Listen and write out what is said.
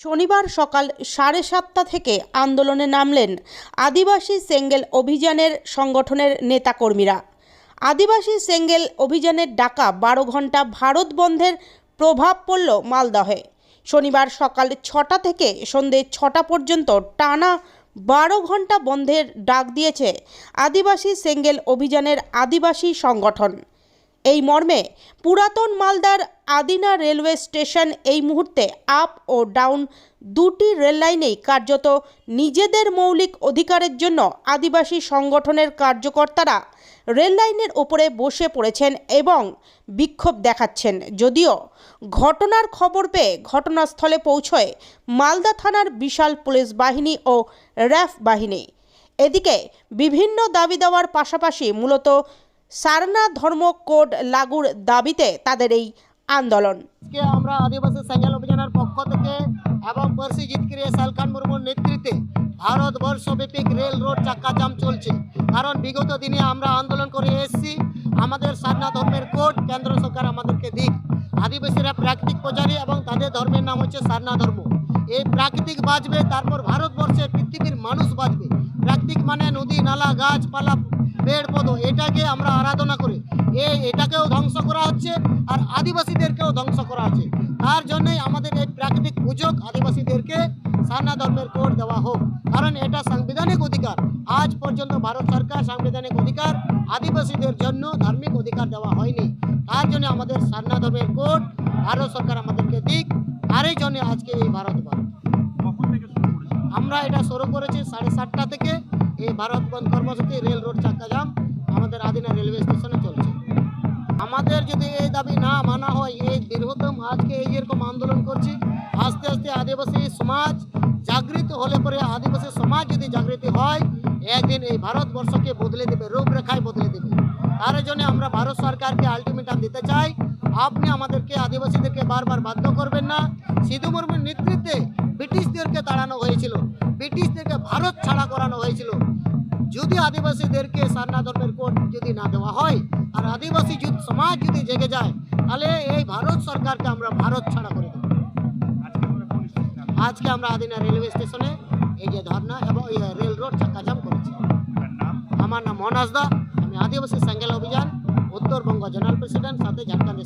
শনিবার সকাল সাড়ে সাতটা থেকে আন্দোলনে নামলেন আদিবাসী সেঙ্গেল অভিযানের সংগঠনের নেতাকর্মীরা। আদিবাসী সেঙ্গেল অভিযানের ডাকা বারো ঘণ্টা ভারত বন্ধের প্রভাব পড়ল মালদহে। শনিবার সকাল ছটা থেকে সন্ধে ছটা পর্যন্ত টানা বারো ঘণ্টা বন্ধের ডাক দিয়েছে আদিবাসী সেঙ্গেল অভিযানের আদিবাসী সংগঠন। এই মর্মে পুরাতন মালদার আদিনা রেলওয়ে স্টেশন এই মুহূর্তে আপ ও ডাউন। দুটি রেল লাইনেই কার্যত নিজেদের মৌলিক অধিকারের জন্য আদিবাসী সংগঠনের কার্যকর্তারা রেল লাইনের ওপরে বসে পড়েছেন এবং বিক্ষোভ দেখাচ্ছেন। যদিও ঘটনার খবর পেয়ে ঘটনাস্থলে পৌঁছয় মালদা থানার বিশাল পুলিশ বাহিনী ও র্যাফ বাহিনী। এদিকে বিভিন্ন দাবি দেওয়ার পাশাপাশি মূলত সারনা ধর্ম কোড লাগুর দাবিতে তাদের এই আন্দোলন। আমরা আদিবাসী স্যাঙ্গেল অভিযানের পক্ষ থেকে এবং সালখান মুর্মুর নেতৃত্বে ভারতবর্ষব্যাপী রেল রোড চাক্কাজাম চলছে। কারণ বিগত দিনে আমরা আন্দোলন করে এসেছি, আমাদের সারনা ধর্মের কোড কেন্দ্র সরকার আমাদেরকে দিক। আদিবাসীরা প্রাকৃতিক পূজারী এবং তাদের ধর্মের নাম হচ্ছে সারনা ধর্ম। এই প্রাকৃতিক বাঁচবে তারপর ভারতবর্ষে পৃথিবীর মানুষ বাঁচবে প্রাকৃতিক মানে নদী, নালা গাছপালা পেড় পদ এটাকে আমরা আরাধনা করি। এই এটাকেও ধ্বংস করা হচ্ছে আর আদিবাসীদেরকেও ধ্বংস করা হচ্ছে। তার জন্যই আমাদের এই প্রাকৃতিক পুজোক আদিবাসীদেরকে সারনা ধর্মের কোড দেওয়া হোক। কারণ এটা সাংবিধানিক অধিকার। আজ পর্যন্ত ভারত সরকার সাংবিধানিক অধিকার আদিবাসীদের জন্য ধার্মিক অধিকার দেওয়া হয়নি। তার জন্য আমাদের সারনা ধর্মের কোড ভারত সরকার আমাদেরকে দিক। তারই জন্য আজকে এই ভারত আমরা এটা শুরু করেছি সাড়ে সাতটা থেকে। এই ভারত বন্ধ কর্মসূচি রেল রোড চাক্কাজাম আমাদের আদিনা রেলওয়ে স্টেশনে চলছে। আমাদের যদি এই দাবি না মানা হয়, এই দীর্ঘতম আজকে এই যেরকম আন্দোলন করছি, আস্তে আস্তে আদিবাসী সমাজ জাগৃত হলে পরে আদিবাসী সমাজ যদি জাগৃতি হয়, একদিন এই ভারতবর্ষকে বদলে দেবে, রূপরেখায় বদলে দেবে। তার জন্য আমরা ভারত সরকারকে আলটিমেটাম দিতে চাই। আপনি আমাদেরকে আদিবাসীদেরকে বারবার বাধ্য করবেন না। সিধু মুর্মুর নেতৃত্বে ব্রিটিশদেরকে তাড়ানো হয়েছিল। ব্রিটিশদেরকে ভারত ছাড়া হয়েছিল যদি আদিবাসীদেরকে সারনা ধর্মের কোড যদি না দেওয়া হয়, আর আদিবাসী সমাজ যদি জেগে যায়, তাহলে এই ভারত সরকারকে আমরা ভারত ছাড়া করে দেবো আজকে আমরা আদিনা রেলওয়ে স্টেশনে এই যে ধর্না এবং রেল রোড চাক্কাজাম করেছি। আমার নাম মোহন হাসদা আমি আদিবাসী সাঙ্গেল অভিযান, উত্তরবঙ্গ জেনারেল প্রেসিডেন্ট, সাথে ঝাড়খণ্ড